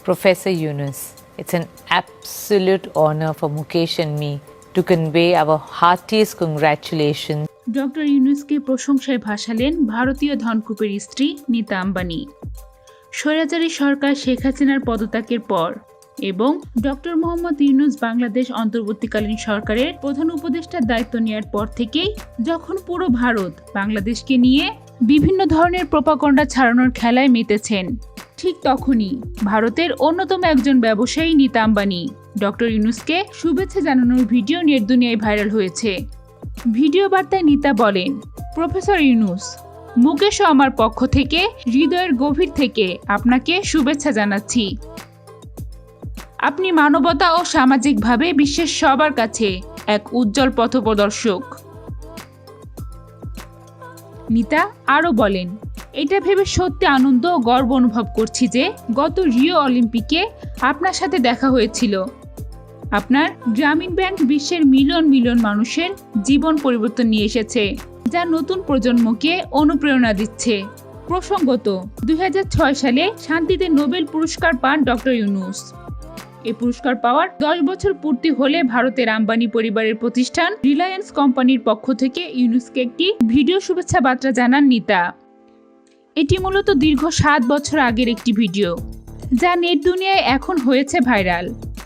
Professor Yunus, it's an absolute honor for Mukesh and me to convey our heartiest congratulations. Doctor ইউনুসকে প্রশংসায় ভাসালেন ভারতীয় ধনকূপের স্ত্রী নীতা আম্বানি। স্বৈরাচারী সরকার শেখ হাসিনার পদত্যাগের পর এবং ডক্টর মোহাম্মদ ইউনুস বাংলাদেশ অন্তর্বর্তীকালীন সরকারের প্রধান উপদেষ্টার দায়িত্ব নেওয়ার পর থেকেই যখন পুরো ভারত বাংলাদেশকে নিয়ে বিভিন্ন ধরনের প্রপাকণ্ডা ছাড়ানোর খেলায় মেতেছেন ঠিক তখনই। ভারতের অন্যতম একজন ব্যবসায়ী নীতা আম্বানি। ডক্টর ইউনুসকে শুভেচ্ছা জানানোর ভিডিও নেট দুনিয়ায় ভাইরাল হয়েছে। ভিডিও বার্তায় নিতা বলেন, প্রফেসর ইউনুস, মুকেশ আমার পক্ষ থেকে হৃদয়ের গভীর থেকে আপনাকে শুভেচ্ছা জানাচ্ছি। আপনি মানবতা ও সামাজিকভাবে বিশ্বের সবার কাছে এক উজ্জ্বল পথপ্রদর্শক। নিতা আরও বলেন এটা ভেবে সত্যি আনন্দ ও গর্ব অনুভব করছি যে গত রিও অলিম্পিকে আপনার সাথে দেখা হয়েছিল। আপনার গ্রামীণ ব্যাংক বিশ্বের মিলিয়ন মিলিয়ন মানুষের জীবন পরিবর্তন নিয়ে এসেছে, যা নতুন প্রজন্মকে অনুপ্রেরণা দিচ্ছে। প্রসঙ্গত, দুই হাজার ছয় সালে শান্তিতে নোবেল পুরস্কার পান ডক্টর ইউনুস। এই পুরস্কার পাওয়ার দশ বছর পূর্তি হলে ভারতের আম্বানি পরিবারের প্রতিষ্ঠান রিলায়েন্স কোম্পানির পক্ষ থেকে ইউনুসকে একটি ভিডিও শুভেচ্ছা বার্তা জানান নিতা। এটি মূলত দীর্ঘ সাত বছর আগের একটি ভিডিও যা নেট দুনিয়ায় এখন হয়েছে ভাইরাল।